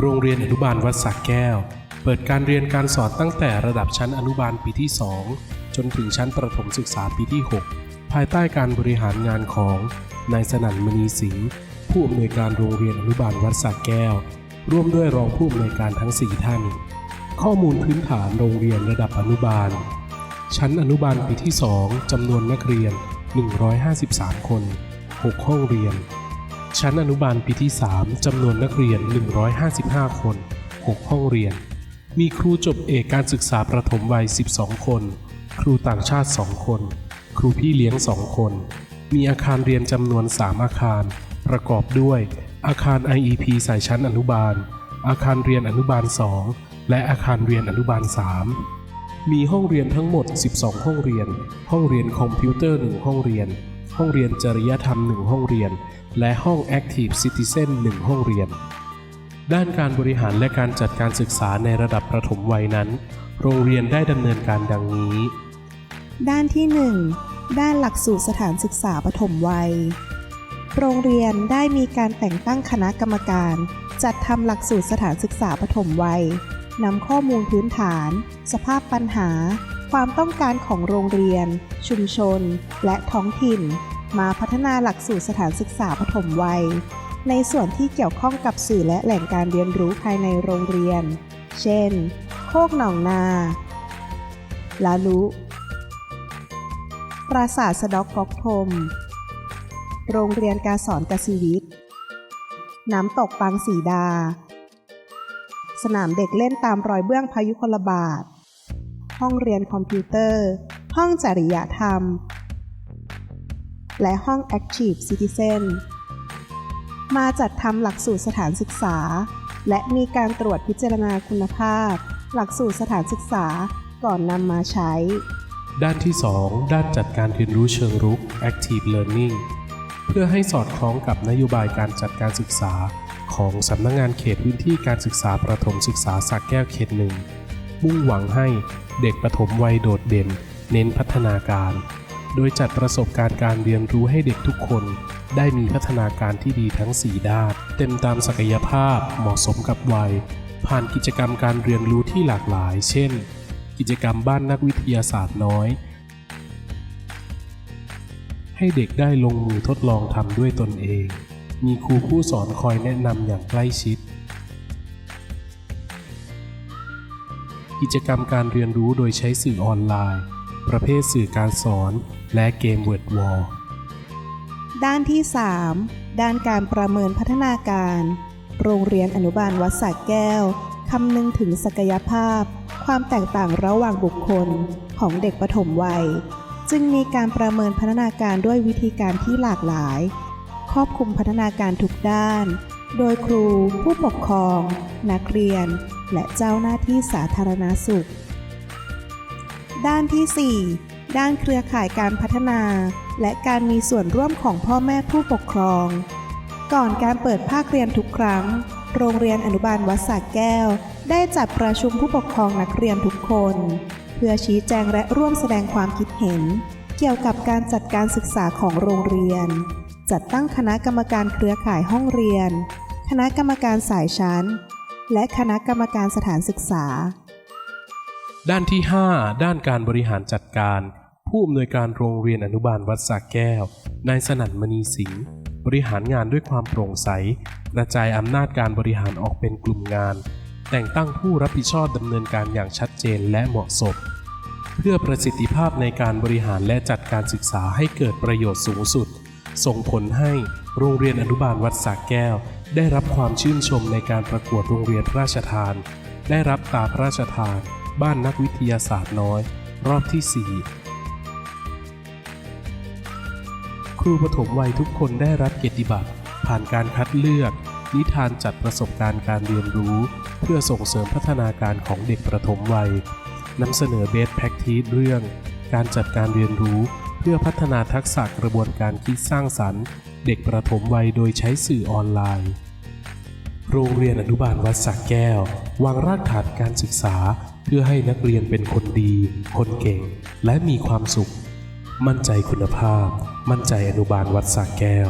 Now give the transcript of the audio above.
โรงเรียนอนุบาลวัดสักแก้ว เปิดการเรียนการสอนตั้งแต่ระดับชั้นอนุบาลปีที่ 2 จนถึงชั้นประถมศึกษาปีที่ 6 ภายใต้การบริหารงานของนายสนั่นมณีสิงห์ผู้อำนวยการโรงเรียนอนุบาลวัดสักแก้ว ร่วมด้วยรองผู้อำนวยการทั้ง 4 ท่าน ข้อมูลพื้นฐานโรงเรียนระดับอนุบาล ชั้นอนุบาลปีที่ 2จำนวนนักเรียน 153 คน 6 ห้องเรียน ชั้นอนุบาลปีที่ 3 จำนวนนักเรียน 155 คน 6 ห้องเรียน มีครูจบเอกการศึกษาประถมวัย 12 คน ครูต่างชาติ 2 คน ครูพี่เลี้ยง 2 คน มีอาคารเรียนจำนวน 3 อาคาร ประกอบด้วย อาคาร IEP สายชั้นอนุบาล อาคารเรียนอนุบาล 2 และอาคารเรียนอนุบาล 3 มีห้องเรียนทั้งหมด 12 ห้องเรียน ห้องเรียนคอมพิวเตอร์ 1 ห้องเรียน ห้องเรียนจริยธรรม 1 ห้องเรียน และห้อง Active Citizen 1 ห้องเรียน ด้านการบริหารและการจัดการศึกษาในระดับประถมวัยนั้น โรงเรียนได้ดำเนินการดังนี้ ด้านที่ 1 ด้านหลักสูตรสถานศึกษาปฐมวัย โรงเรียนได้มีการแต่งตั้งคณะกรรมการ จัดทำหลักสูตรสถานศึกษาปฐมวัยนำข้อมูลพื้นฐาน สภาพปัญหา ความต้องการของโรงเรียน ชุมชน และท้องถิ่น มาพัฒนาหลักสูตรสถานศึกษาปฐมวัย ในส่วนที่เกี่ยวข้องกับสื่อและแหล่งการเรียนรู้ภายในโรงเรียน เช่น โคกหนองนาลาลุปราสาทสะดอกกอกทม โรงเรียนการสอนกสิวิทย์ น้ำตกปางสีดา สนามเด็กเล่นตามรอยเบื้องพายุคลบาท ห้องเรียนคอมพิวเตอร์ ห้องจริยธรรม และห้อง Active Citizen มาจัดทำหลักสูตรสถานศึกษา และมีการตรวจพิจารณาคุณภาพ หลักสูตรสถานศึกษาก่อนนำมาใช้ ด้านที่ 2 ด้านจัดการเรียนรู้เชิงรุก Active Learning เพื่อให้สอดคล้องกับนโยบายการจัดการศึกษา ของสำนักงงานเขตพื้นที่การศึกษาประถมศึกษาสักแก้วเขตหนึ่ง มุ่งหวังให้เด็กประถมวัยโดดเด่น เน้นพัฒนาการ โดยจัดประสบการณ์การเรียนรู้ให้เด็กทุกคน ได้มีพัฒนาการที่ดีทั้ง 4 ด้าน เต็มตามศักยภาพเหมาะสมกับวัย ผ่านกิจกรรมการเรียนรู้ที่หลากหลาย เช่น กิจกรรมบ้านนักวิทยาศาสตร์น้อย ให้เด็กได้ลงมือทดลองทำด้วยตนเอง มีครูผู้สอนคอยแนะนำอย่างใกล้ชิด กิจกรรมการเรียนรู้โดยใช้สื่อออนไลน์ ประเภทสื่อการสอน และเกมเวิร์ดวอลด้านที่ 3 ด้านการประเมินพัฒนาการ โรงเรียนอนุบาลวัดสระแก้วคำนึงถึงศักยภาพ ความแตกต่างระหว่างบุคคลของเด็กปฐมวัย จึงมีการประเมินพัฒนาการด้วยวิธีการที่หลากหลาย ครอบคลุมพัฒนาการทุกด้าน โดยครูผู้ปกครอง นักเรียน และเจ้าหน้าที่สาธารณสุข ด้านที่ 4 ด้านเครือข่ายการพัฒนา และการมีส่วนร่วมของพ่อแม่ผู้ปกครอง ก่อนการเปิดภาคเรียนทุกครั้ง โรงเรียนอนุบาลวัดสระแก้ว ได้จัดประชุมผู้ปกครองนักเรียนทุกคน เพื่อชี้แจงและร่วมแสดงความคิดเห็น เกี่ยวกับการจัดการศึกษาของโรงเรียน จัดตั้งคณะกรรมการเครือข่ายห้องเรียน ณะกรรมการสายชั้น และคณะกรรมการสถานศึกษา ด้านที่ 5 ด้านการบริหารจัดการ ผู้อำนวยการโรงเรียนอนุบาลวัดสระแก้ว นายสนั่นมณีสิงห์บริหารงานด้วยความโปร่งใส กระจายอำนาจการบริหารออกเป็นกลุ่มงาน แต่งตั้งผู้รับผิดชอบดำเนินการอย่างชัดเจนและเหมาะสม เพื่อประสิทธิภาพในการบริหารและจัดการศึกษาให้เกิดประโยชน์สูงสุด ส่งผลให้โรงเรียนอนุบาลวัดสระแก้วได้รับความชื่นชมในการประกวดโรงเรียนพระราชทาน ได้รับตาพระราชทาน บ้านนักวิทยาศาสตร์น้อย รอบที่ 4 ครูปฐมวัยทุกคนได้รับเกียรติบัตรผ่านการคัดเลือก นิทานจัดประสบการณ์การเรียนรู้ เพื่อส่งเสริมพัฒนาการของเด็กประถมวัยนำเสนอเบสแพ็กทีเรื่อง การจัดการเรียนรู้ เพื่อพัฒนาทักษะกระบวนการคิดสร้างสรรค์ เด็กประถมวัยโดยใช้สื่อออนไลน์ โรงเรียนอนุบาลวัดสักแก้ว วางรากฐานการศึกษา เพื่อให้นักเรียนเป็นคนดี คนเก่ง และมีความสุข มั่นใจคุณภาพ มั่นใจอนุบาลวัดสักแก้ว